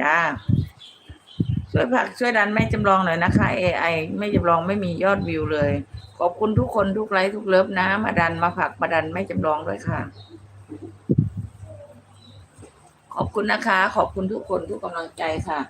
จ้าช่วยผักช่วยดันแม่จำลองหน่อยนะคะ AI ไม่จำลองไม่มียอดวิวเลย ขอบคุณทุกคนทุกไลค์ทุกเลิฟนะ มาดันมาผักมาดันแม่จำลองด้วยค่ะ ขอบคุณนะคะ ขอบคุณทุกคนทุกกำลังใจค่ะ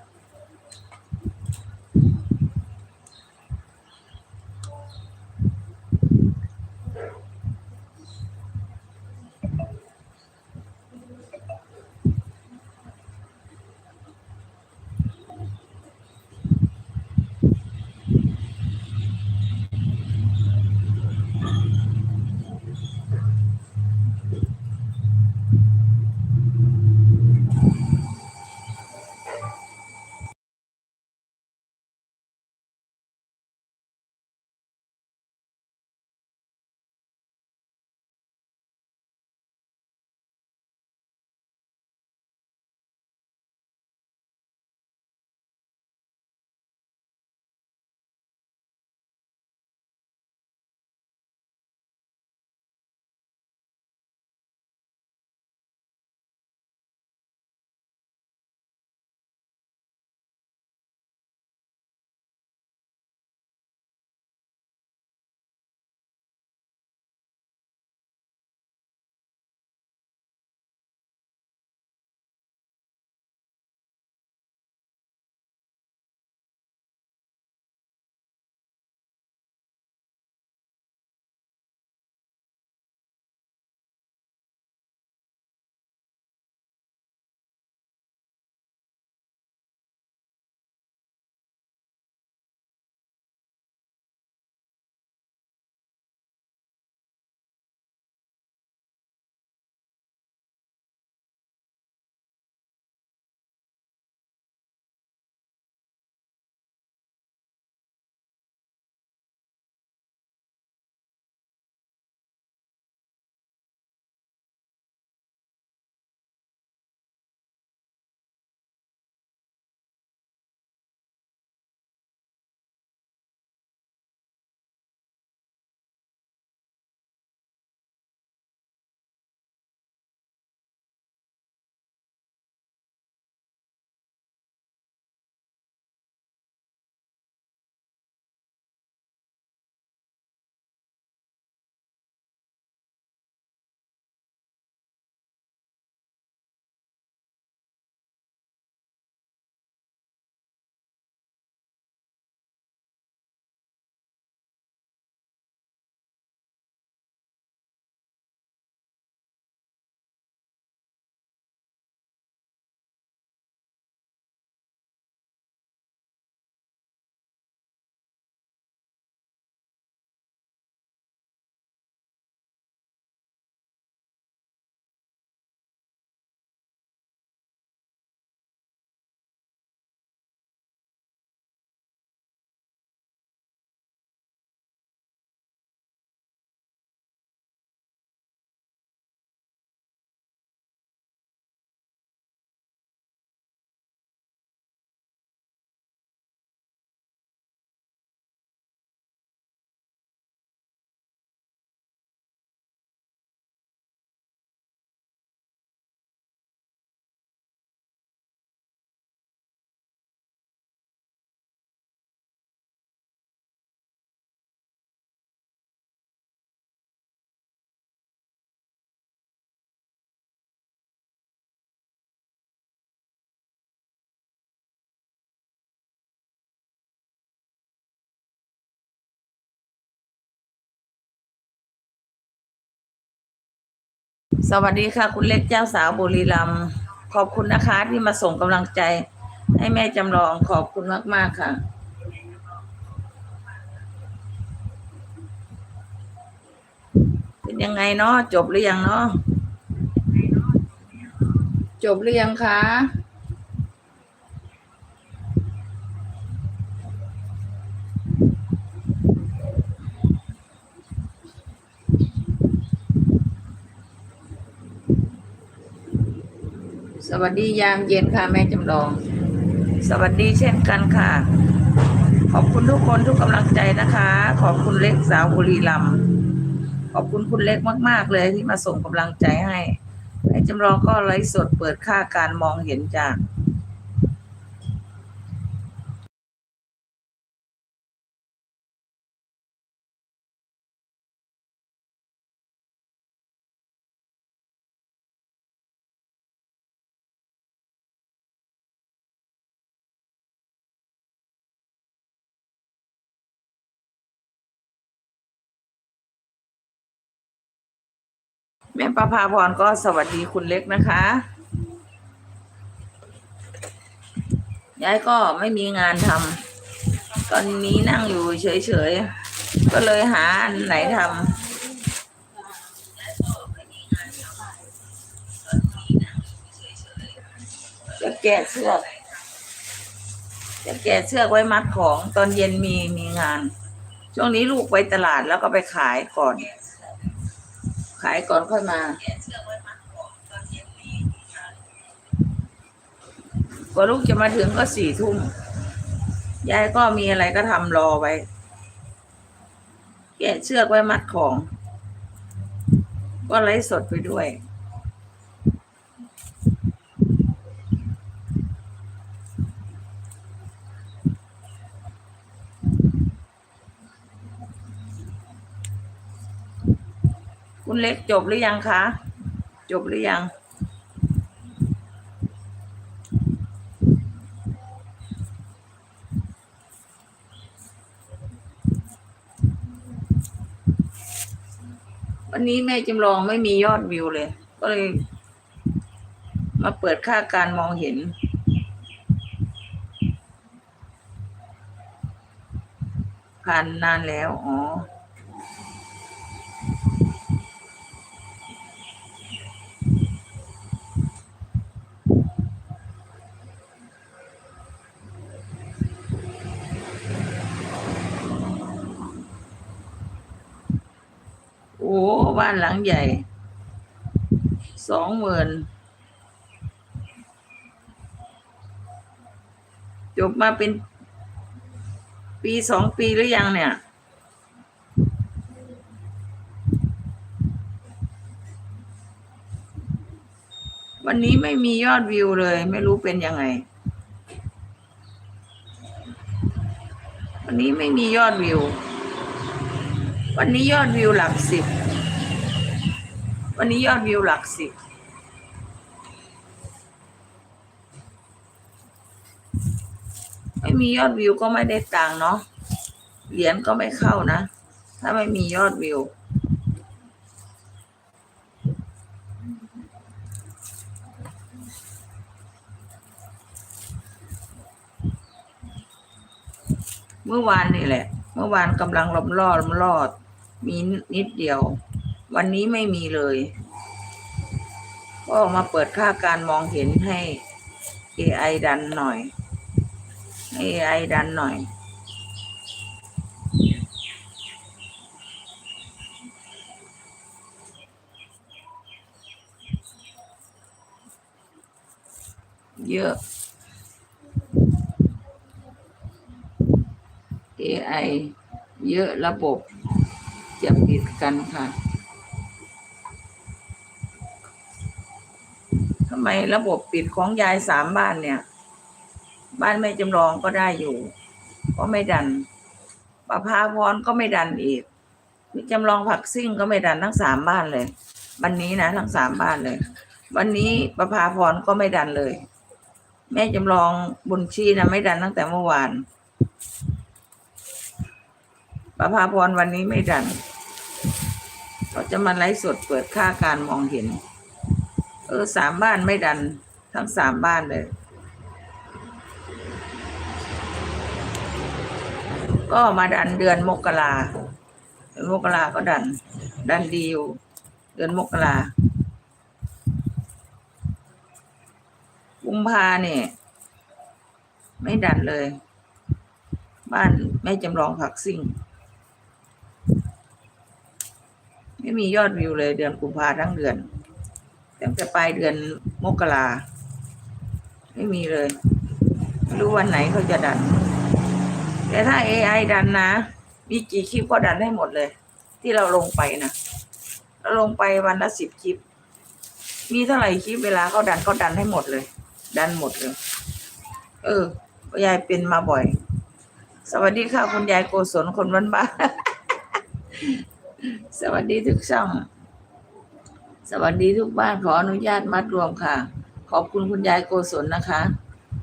สวัสดีค่ะ คุณเล็กเจ้าสาวบุรีรัมย์ขอบคุณนะคะ ที่มาส่งกำลังใจ ให้แม่จำลองขอบคุณมากๆค่ะเป็นยังไงเนาะจบหรือยังเนาะจบหรือยังคะ วัสดียามเย็นค่ะแม่จำลอง สวัสดีเช่นกันค่ะ ขอบคุณทุกคนทุกกำลังใจนะคะ ขอบคุณเล็กสาวบุรีลำขอบคุณคุณเล็กมาก ๆ เลยที่มาส่งกำลังใจให้แม่จำลองก็ไลฟ์สดเปิดค่าการมองเห็นจาก แม่ประภาพรก็สวัสดีคุณเล็กนะคะยายก็ไม่มีงานทำตอนนี้นั่งอยู่เฉยๆ ก็เลยหาอันไหนทำจะแกะเสื้อกจะแกะเสื้อกไว้มัดของตอนเย็นมีมีงาน ช่วงนี้ลูกไปตลาดแล้วก็ไปขายก่อนายก่อนค่อยมา กว่าลูกจะมาถึงก็สี่ทุ่ม ยายก็มีอะไรก็ทำรอไว้ แกะเชือกไว้มัดของ ก็ไล่สดไปด้วย คุณเล็กจบหรือยังคะ จบหรือยัง วันนี้แม่จำลองไม่มียอดวิวเลย ก็เลย มาเปิดค่าการมองเห็นผ่านนานแล้ว อ๋อ โอ้ บ้านหลังใหญ่สองหมื่นจบมาเป็น ปีสองปีหรือยังเนี่ย วันนี้ไม่มียอดวิวเลย ไม่รู้เป็นยังไง วันนี้ไม่มียอดวิว วันนี้ยอดวิวหลักสิบ วันนี้ยอดวิวหลักสิบไม่มียอดวิวก็ไม่ได้ตังเนาะเหรียญก็ไม่เข้านะ ถ้าไม่มียอดวิว เมื่อวานนี่แหละ เมื่อวานกำลังลมลอดลมลอด มีนิดเดียว วันนี้ไม่มีเลย ก็มาเปิดค่าการมองเห็นให้ AI ดันหน่อย AI ดันหน่อย เยอะ AI เยอะระบบจะปิดกันค่ะำไมระบบปิดของยายสามบ้านเนี่ย บ้านแม่จำลองก็ได้อยู่ก็ไม่ดันประภาพรก็ไม่ดันอีกมีจำลองผักซิ่งก็ไม่ดันทั้งสามบ้านเลย วันนี้นะทั้งสามบ้านเลย วันนี้ประภาพรก็ไม่ดันเลย แม่จำลองบุญชีนะไม่ดันตั้งแต่เมื่อวานประภาพรวันนี้ไม่ดันเขาจะมาไลฟ์สดเปิดค่าการมองเห็น เออสามบ้านไม่ดัน ทั้งสามบ้านเลย ก็มาดันเดือนมกราเดือนมกราก็ดัน ดันดีอยู่ เดือนมกรากุมภาเนี่ยไม่ดันเลย บ้านแม่จำลองผักซิ่ง ไม่มียอดวิวเลยเดือนกุมภาทั้งเดือน ตั้งแต่ปลายเดือนมกราไม่มีเลยไม่รู้วันไหนเขาจะดัน แต่ถ้า AI ดันนะ มีกี่คลิปก็ดันให้หมดเลย ที่เราลงไปนะเราลงไปวันละสิบคลิป มีเท่าไหร่คลิปเวลาเขาดันเขาดันให้หมดเลย ดันหมดเลย เออยายเป็นมาบ่อย สวัสดีค่ะคุณยายโกศลคนบ้านบ้านสวัสดีทุกช่อง สวัสดีทุกบ้านขออนุญาตมัดรวมค่ะ ขอบคุณคุณยายโกศลนะคะ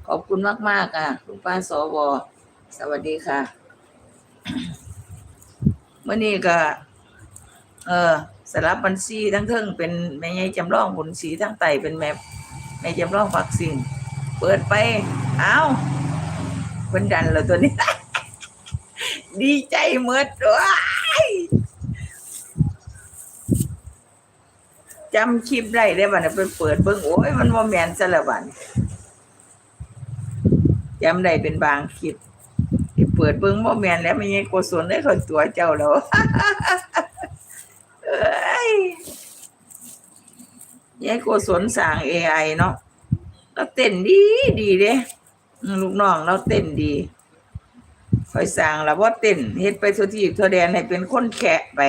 ขอบคุณมากๆอะคุณป้าสวสวัสดีค่ะเมื่อนี้ก็เออสลับบัญชีทั้งเทิงเป็นแม่ใหญ่จำลองบุญศรีทั้งไตเป็นแม่แม่จำลองฝักสิ่ง เปิดไปเอ้าเพิ่นดันแล้วตัวนี้ ดีใจเมิดว้าย จำคลิปได้ได้บัดนี้เพิ่นเปิดเบิ่งโอ้ยมันบ่แมนซะและบันจำได้เป็นบางคลิปเปิดเบิ่งบ่แมนแล้วไม่ใช่กุศลได้คนตัวเจ้าแล้วเอ้ยยายโกศลสร้าง AI เนาะเราเต้นดีดีเด้ลูกน้องเราเต้นดีคอยสร้างแล้วว่าเต้นเฮ็ดไปทั่วที่ทั่วแดนให้เป็นคนแขะไป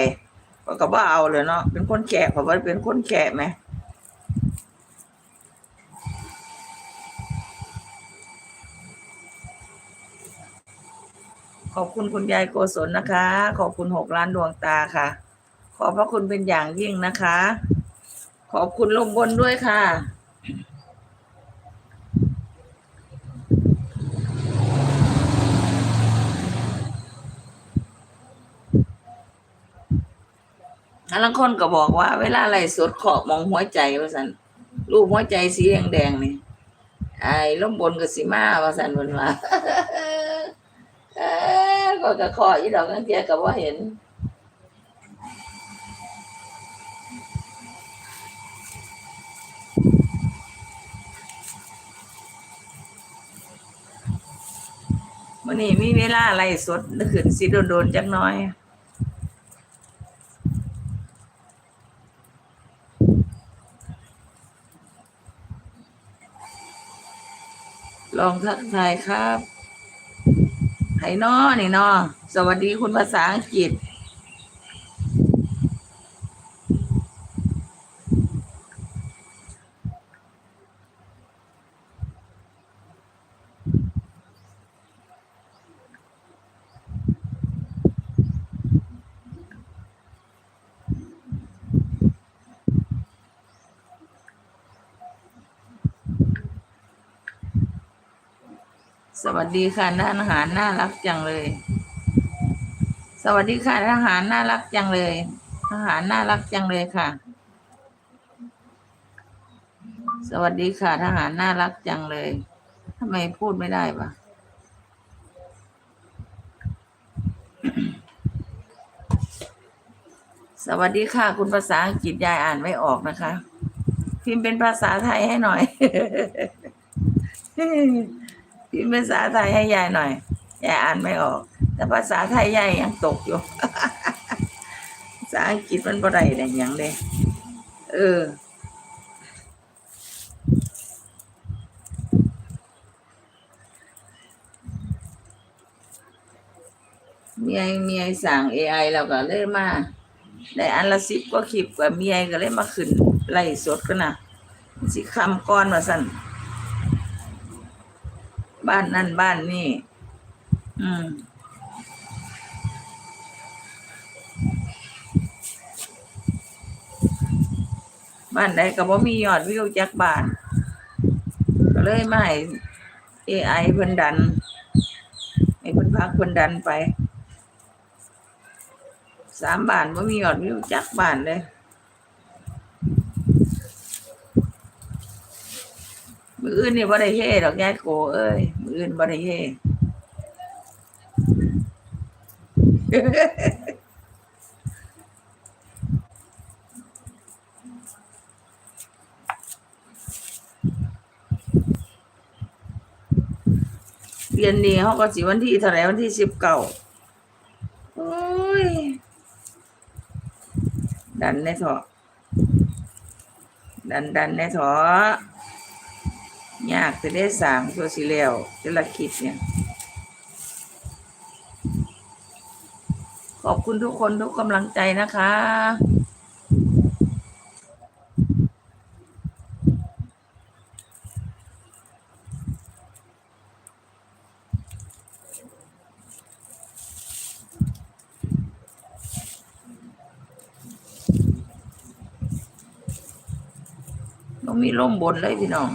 ก็ก็บ่เอาเลยเนาะเป็นคนแขะเพราะว่าเป็นคนแขะไหมขอบคุณคุณยายโกศลนะคะ ขอบคุณหกล้านดวงตาค่ะ ขอบพระคุณเป็นอย่างยิ่งนะคะ ขอบคุณลมบนด้วยค่ะ แล้วคนก็บอกว่า เวลาไล่สดขอบมองหัวใจว่าสันรูปหัวใจสีแดงๆนี่ไอ้ล้มบนกับสีมาว่าสันวันว่าเอ้อก็กระขออีดอกนั่นเทียกับว่าเห็นวันนี้มีเวลาอะไล่สดขึ้นสิโดนๆจักน้อย ลองทักทายครับไหนอนี่นอสวัสดีคุณภาษาอังกฤษ สวัสดีค่ะท่านอาหารน่ารักจังเลย สวัสดีค่ะทหารน่ารักจังเลยทหารน่ารักจังเลยค่ะ สวัสดีค่ะทหารน่ารักจังเลยทำไมพูดไม่ได้ปะสวัสดีค่ะ คุณภาษาอังกฤษยายอ่านไม่ออกนะคะ พิมพ์เป็นภาษาไทยให้หน่อย พิมพ์ภาษาไทยให้ยายหน่อยยายอ่านไม่ออก แต่ภาษาไทยยายยังตกอยู่ ภาษาอังกฤษมันบ่ได้แต่ยังเลยเออเมียเมียสั่ง AI แล้วก็เลยมาได้อันละสิบกว่าคลิปกว่าเมียก็เลยมาขึ้นไล่สดกันนะสิคำก้อนมาสั่น บ้านนั่นบ้านนี่ อืม บ้านใดก็บ่มียอดวิวจากบานก็เลยมาให้ AI เพิ่นดัน ให้เพิ่นพักเพิ่นดันไป สามบานบ่มียอดวิวจักบานเลย ออื่นนี่บ่ได้เฮ่ดอกยายโกเอ้ยมืออื่นบ่ได้เฮ่เรียนนี่เขาก็สิวันที่เท่าไรวันที่สิบเก้าโอ้ย ดันในเถอะดันดันในเถอะ ยากจะได้สางตัวสิแล้วจะละคิดเนี่ยขอบคุณทุกคนทุกกำลังใจนะคะ ต้องมีร่มบนเลยพี่น้อง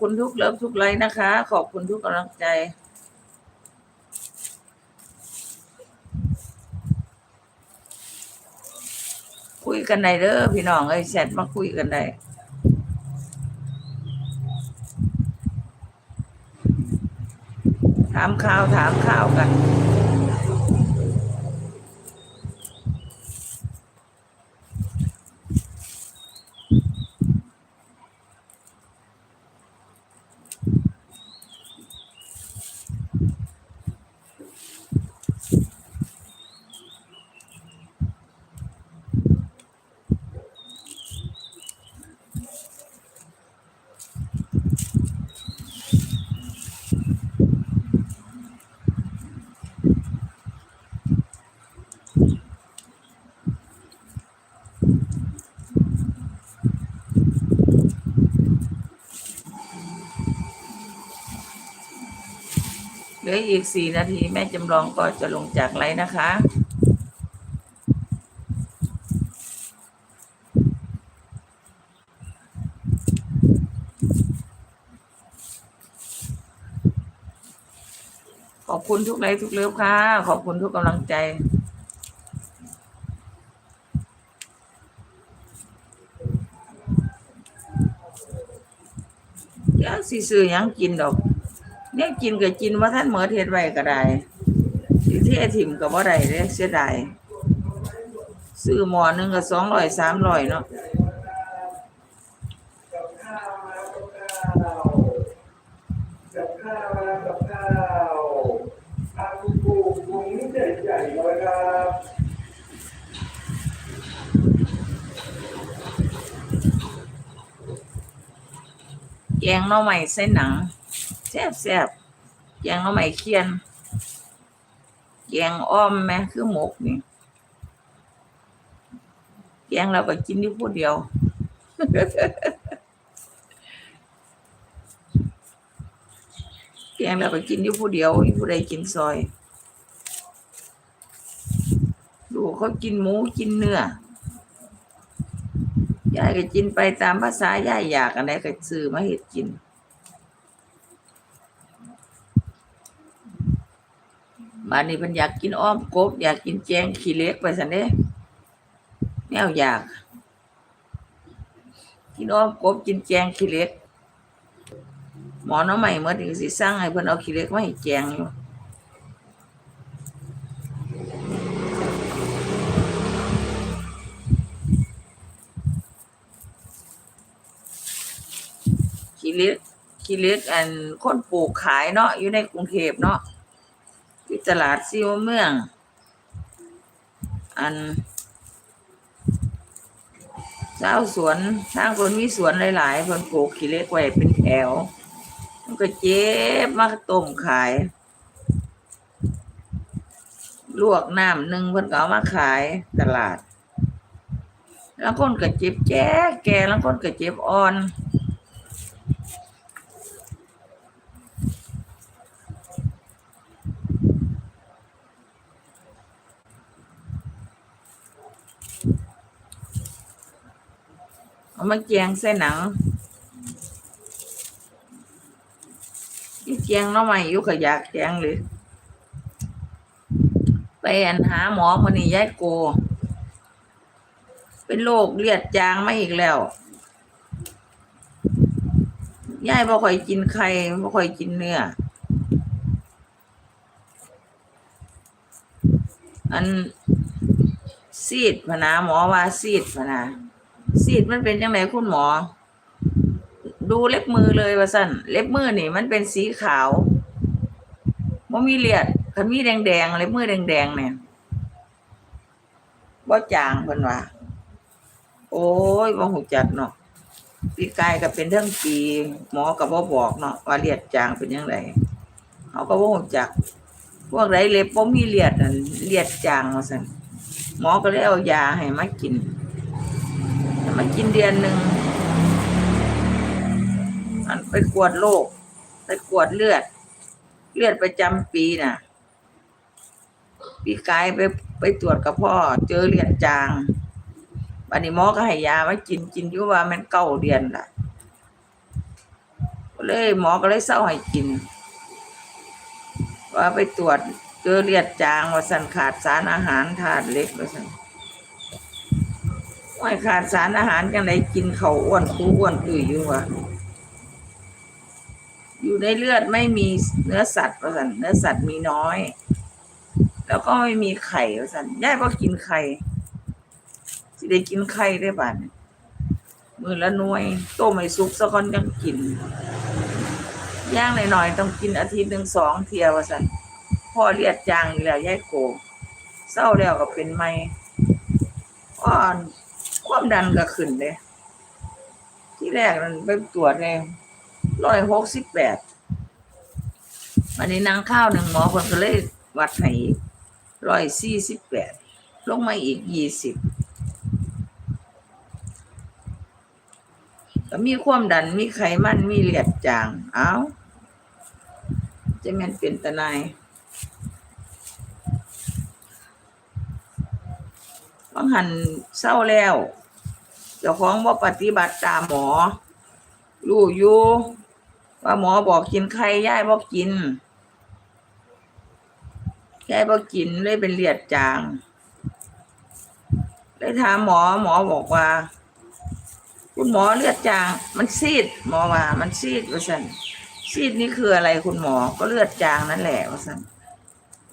คุณทุกเลิฟทุกไลค์นะคะ ขอบคุณทุกกำลังใจ คุยกันได้เด้อพี่น้องเอ้ยแชทมาคุยกันได้ถามข่าวถามข่าวกัน ลืออีกสี่นาทีแม่จำลองก็จะลงจากไลน์นะคะขอบคุณทุกไลค์ทุกเลิฟค่ะ ขอบคุณทุกกำลังใจ เดี๋ยวสิซื้อยังกินดอก นี่ยกินก็กินว่าท่านเหมือเทศไว้ก็ได้สิเทถิ่มก็บ่ได้เด้เสียดายซื้อหมอหนึงก็สองร้อยสามร้อยเนาะกับข้าวกับข้าวอาคุณปู่วงนี้ใหญ่เน่อใหม่ใส่หนัง แซ่บแซ่บแกงหน่อใหม่เคียนแกงอ้อมแม่คือหมกนี่แกงเราก็กินอยู่ผู้เดียว แกงเราก็กินอยู่ผู้เดียวมีผู้ใดกินซอย ดูเขากินหมูกินเนื้อยายก็กินไปตามภาษายายอยากอันไหนก็ซื้อมาเห็ดกิน บ้านนี้เพิ่นอยากกินอ้อมกบ อยากกินแจงขี้เล็กไปสันเด้แนวอยาก กินอ้อมกบกินแจงขี้เล็ก หมอน้องใหม่เมื่อถึงสิสร้างให้เพิ่นเอาขี้เล็กมาให้แจงอยู่ขี้เล็กขี้เล็กอันคนปลูกขายเนาะอยู่ในกรุงเทพเนาะ ที่ตลาดซีวเมือง อันเจ้าสวนทางคนมีสวนหลายๆคนปลูกขี้เล็กไว้เป็นแถว มันก็เจ็บมาต้มขาย ลวกน้ำหนึ่งเพิ่นก็เอามาขายตลาด แล้วคนก็เจ็บแก่แก่แล้วคนก็เจ็บอ่อน เอามาแจงใส่หนังที่แจงเนาะใหม่อยู่ก็อยากแจงเลยไปอันหาหมอคนนี้ยายโก เป็นโรคเลือดจางมาอีกแล้วยายบ่ค่อยกินไข่บ่ค่อยกินเนื้ออันซีดพนะหมอว่าซีดพนะ ซีดมันเป็นยังไงคุณหมอ ดูเล็บมือเลยว่าสั่นเล็บมือนี่ มันเป็นสีขาวบ่มีเลือดคันมีแดงๆเล็บมือแดงๆเนี่ยบ่จางเพิ่นว่า โอ้ยบ่หูจักเนาะปีกายก็เป็นเรื่องปีหมอก็บ่บอกเนาะว่าเลือดจางเป็นยังไงเขาก็บ่หูจัก พวกไรเล็บบ่มีเลือดนั่นเลือดจางว่าซั่นหมอก็เลยเอายาให้มากิน มากินเดือนหนึ่งอันไปกวดโรคไปกวดเลือด เลือดประจำปีน่ะ ปีกายไปไปตรวจกับพ่อ เจอเลือดจางบัดนี้หมอก็ให้ยามากินกินอยู่ว่ามันเก้าเดือนล่ะเลยหมอก็เลยเศร้าให้กิน ว่าไปตรวจเจอเลือดจางว่าสันขาดสารอาหารธาตุเล็กว่าสัน ว่ขาดสารอาหารจังไดกินเขาอ้วนคูอ้วนตุยอยู่วะอยู่ในเลือดไม่มีเนื้อสัตว์ว่าสันเนื้อสัตว์มีน้อย แล้วก็ไม่มีไข่ว่าสันย่ายก็กินไข่สิได้กินไข่ได้บ้านมือละหน่วยต้มให้สุกซะก่อนยังกินย่างหน่อยๆต้องกินอาทิตย์หนึ่งสองเทียว่าสันพ่อเลียดจางอยู่แล้วยายโกเศร้าแล้วก็เป็นไม่อ่อน ความดันก็ขึ้นเลยที่แรกมันไปตรวจเลยร้อยหกสิบแปดวันนี้นางข้าวหนึ่งหมอคนก็เลยวัดให้ร้อยสี่สิบแปดลงมาอีกยี่สิบก็มีความดันมีไขมันมีเลือดจาง เอ้าจะม่นเป็นตะนายบางหันเศร้าแล้ว เจ้าของบ่ปฏิบัติตามหมอ รู้อยู่ว่าหมอบอกกินไข่ย่ายบ่กินย่ายบ่กินเลยเป็นเลือดจางเลยถามหมอหมอบอกว่า คุณหมอเลือดจาง มันซีด หมอว่า มันซีดว่าซั่นซีดนี่คืออะไรคุณหมอก็เลือดจางนั่นแหละว่าสัน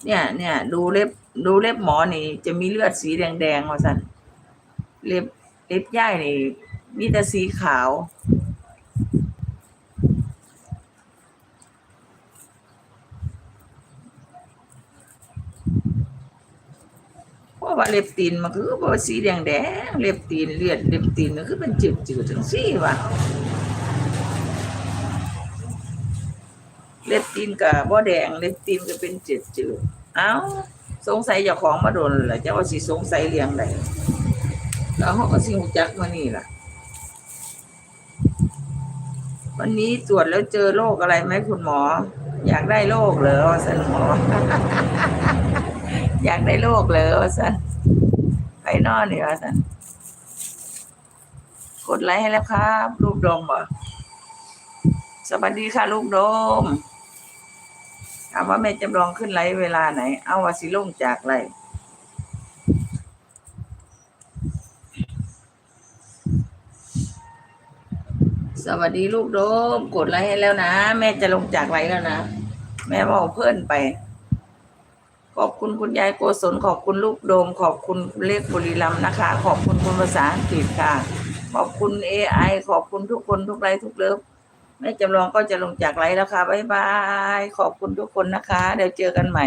เนี่ยเนี่ยดูเล็บดูเล็บหมอนี่ จะมีเลือดสีแดงๆว่าสันเล็บ เล็บย่ายนี่มีแต่สีขาว เพราะว่าเล็บตีนมันคือว่าสีแดงแดงเล็บตีนเลือดเล็บตีนมันคือเป็นจืดจืดทั้งสี่ว่ะเล็บตีนกับบ่แดงเล็บตีนก็เป็นจืดจืดเอ้าสงสัยเจ้าของมาโดนแหละเจ้าว่าสิสงสัยเลี้ยงใด แล้วเขาก็สิหูจักมานี่ล่ะ วันนี้ตรวจแล้วเจอโรคอะไรไหมคุณหมอ อยากได้โรคเหรอว่าสันหมอ อยากได้โรคเหรอว่าสันไปนอนนี่ว่าสันกดไลค์ให้แล้วครับรูปดมบ่สวัสดีค่ะลูกโดมถามว่าแม่จำลองขึ้นไลฟ์เวลาไหน เอาวาสิลุ่งจากไลฟ์ สวัสดีลูกโดมกดไลค์ให้แล้วนะ แม่จะลงจากไลฟ์แล้วนะ แม่บอกเพื่อนไป ขอบคุณคุณยายโกศลขอบคุณลูกโดม ขอบคุณเลขบุรีรัมนะคะ ขอบคุณคุณภาษาอังกฤษค่ะ ขอบคุณเอไอขอบคุณทุกคนทุกไลฟ์ทุกเลิฟแม่จำลองก็จะลงจากไลฟ์แล้วค่ะ บ๊ายบาย ขอบคุณทุกคนนะคะ เดี๋ยวเจอกันใหม่